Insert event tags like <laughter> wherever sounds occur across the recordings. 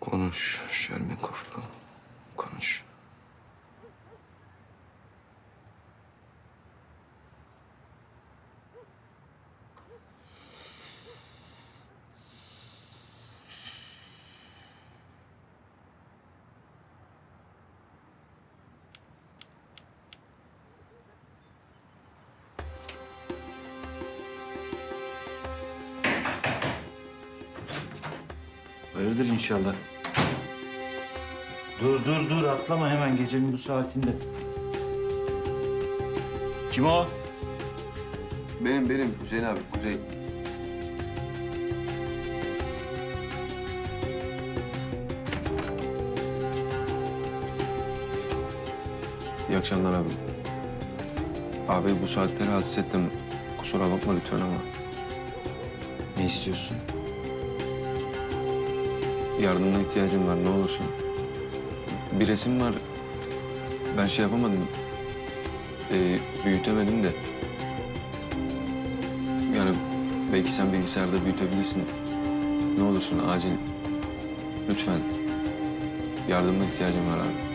Konuş Şermin Koflu. Konuş. Hayırdır inşallah. Dur dur dur atlama hemen gecenin bu saatinde. Kim o? Benim benim Hüseyin abi Kuzey. İyi akşamlar abi. Abi bu saatte rahatsız ettim. Kusura bakma lütfen ama Ne istiyorsun? yardımına ihtiyacım var ne olursun. Bir resim var. Ben şey yapamadım. Ee, büyütemedim de. Yani belki sen bilgisayarda büyütebilirsin. Ne olursun acil. Lütfen. Yardımına ihtiyacım var abi.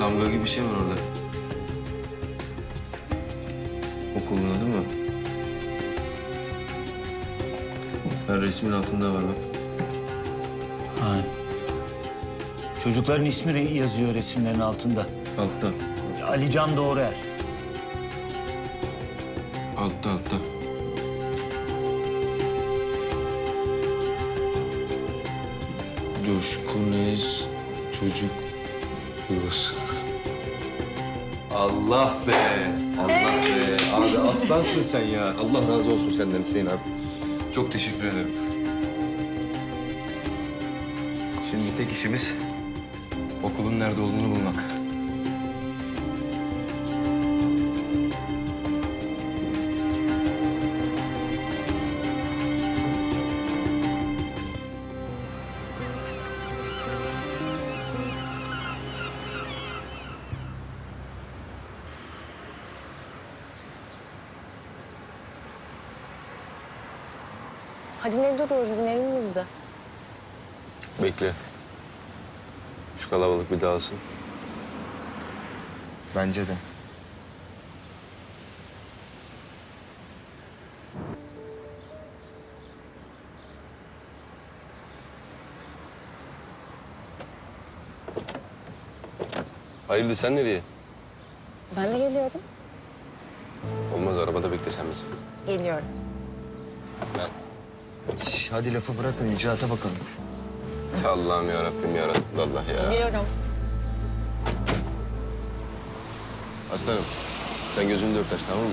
Damga gibi bir şey var orada. Okulun adı mı? Her resmin altında var bak. Ha. Çocukların ismi yazıyor resimlerin altında. Altta. Alican Doğruer. Altta altta. Coşkun Ez çocuk yuvası. Allah be. Allah be. Abi aslansın sen ya. Allah razı olsun senden Hüseyin abi. Çok teşekkür ederim. Şimdi tek işimiz okulun nerede olduğunu bulmak. Hadi ne duruyoruz dinleyelim biz de. Bekle. Şu kalabalık bir dağılsın. Bence de. Hayırdır sen nereye? Ben de geliyorum. Olmaz arabada bekle sen biz. Geliyorum. Ben. Şş, hadi lafı bırakın icraata bakalım. Allah'ım ya Rabbim ya Allah ya. Geliyorum. Aslanım sen gözünü dört aç tamam mı?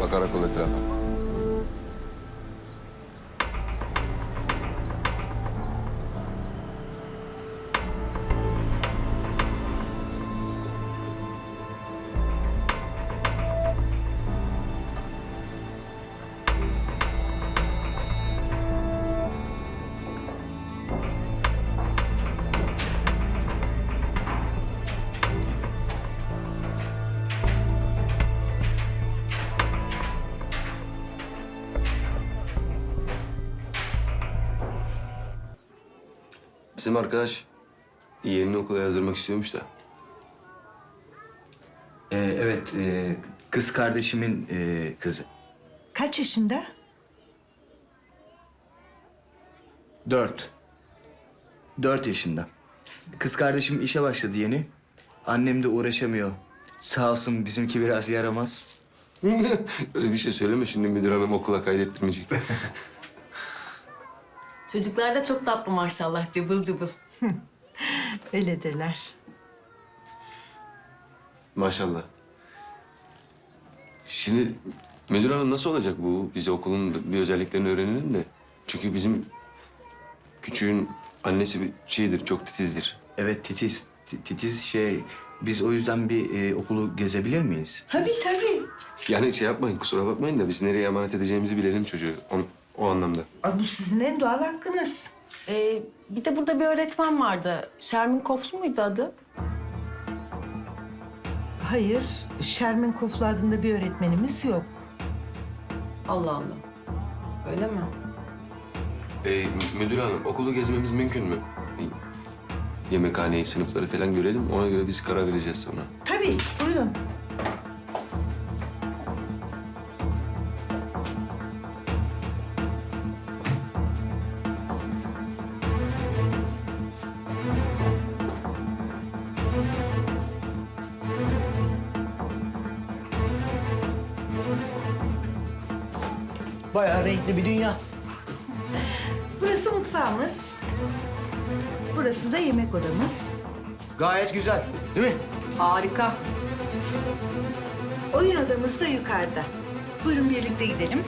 Bakarak ol etrafa. Bizim arkadaş yeğenini okula yazdırmak istiyormuş da. Ee, evet, e, kız kardeşimin e, kızı. Kaç yaşında? Dört. Dört yaşında. Kız kardeşim işe başladı yeni. Annem de uğraşamıyor. Sağ olsun bizimki biraz yaramaz. <laughs> Öyle bir şey söyleme şimdi müdür hanım okula kaydettirmeyecek. <laughs> Çocuklar da çok tatlı maşallah cıbıl cıbıl. <laughs> Öyledirler. Maşallah. Şimdi müdür hanım nasıl olacak bu? Bize okulun bir özelliklerini öğrenelim de. Çünkü bizim küçüğün annesi bir şeydir, çok titizdir. Evet titiz. Ti- Titiz şey, biz o yüzden bir e, okulu gezebilir miyiz? Tabii tabii. Yani şey yapmayın, kusura bakmayın da biz nereye emanet edeceğimizi bilelim çocuğu. O, o anlamda. Ay, bu sizin en doğal hakkınız. Ee, bir de burada bir öğretmen vardı. Şermin Koflu muydu adı? Hayır, Şermin Koflu adında bir öğretmenimiz yok. Allah Allah. Öyle mi? Ee, müdür hanım okulu gezmemiz mümkün mü? Yemekhaneyi, sınıfları falan görelim. Ona göre biz karar vereceğiz sonra. Tabii, buyurun. Bayağı renkli bir dünya. Burası mutfağımız. Burası da yemek odamız. Gayet güzel değil mi? Harika. Oyun odamız da yukarıda. Buyurun birlikte gidelim.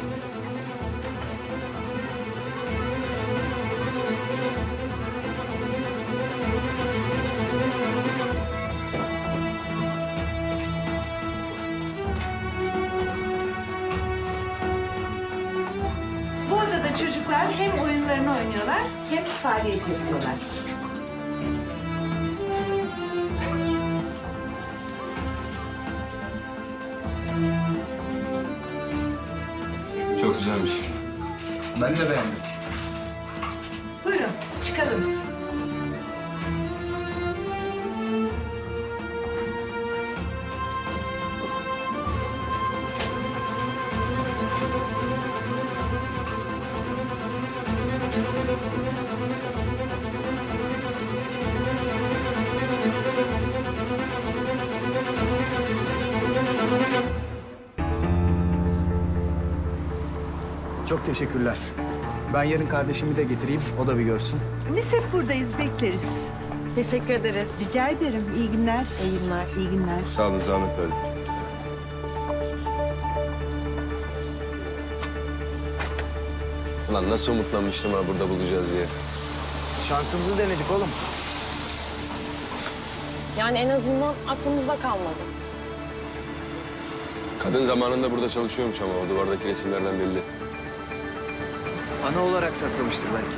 Çocuklar hem oyunlarını oynuyorlar hem faaliyet yapıyorlar. Çok güzelmiş. Ben de beğendim. Buyurun çıkalım. Çok teşekkürler. Ben yarın kardeşimi de getireyim. O da bir görsün. Biz hep buradayız bekleriz. Teşekkür ederiz. Rica ederim. İyi günler. İyi günler. İyi günler. Sağ olun zahmet verdim. Ulan nasıl umutlanmıştım ha burada bulacağız diye. Şansımızı denedik oğlum. Yani en azından aklımızda kalmadı. Kadın zamanında burada çalışıyormuş ama o duvardaki resimlerden belli. Ana olarak saklamıştır belki.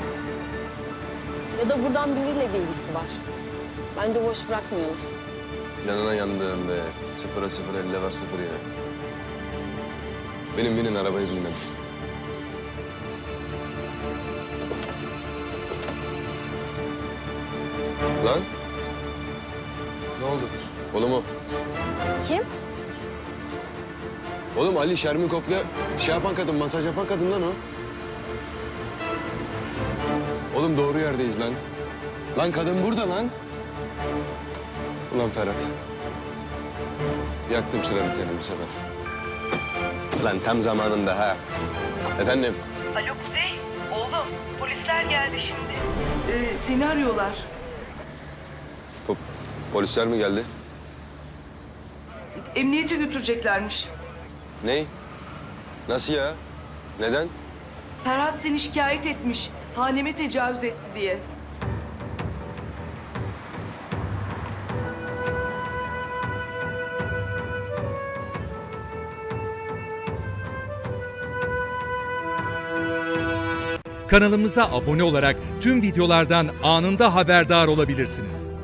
Ya da buradan biriyle bir ilgisi var. Bence boş bırakmayalım. Canına yandım be. Sıfıra sıfır, elde var sıfır ya. Benim binin arabayı bilmem. Lan Ne oldu? oğlum o. Kim? Oğlum Ali Şermin Koklu'ya şey yapan kadın, masaj yapan kadın lan o. Oğlum doğru yerdeyiz lan. Lan kadın burada lan. Ulan Ferhat. Yaktım çıranı senin bu sefer. Lan tam zamanında ha. Efendim? Alo Kuzey, oğlum polisler geldi şimdi. Ee, seni arıyorlar. Po- polisler mi geldi? Emniyete götüreceklermiş. Ney? Nasıl ya? Neden? Ferhat seni şikayet etmiş. Haneme tecavüz etti diye. Kanalımıza abone olarak tüm videolardan anında haberdar olabilirsiniz.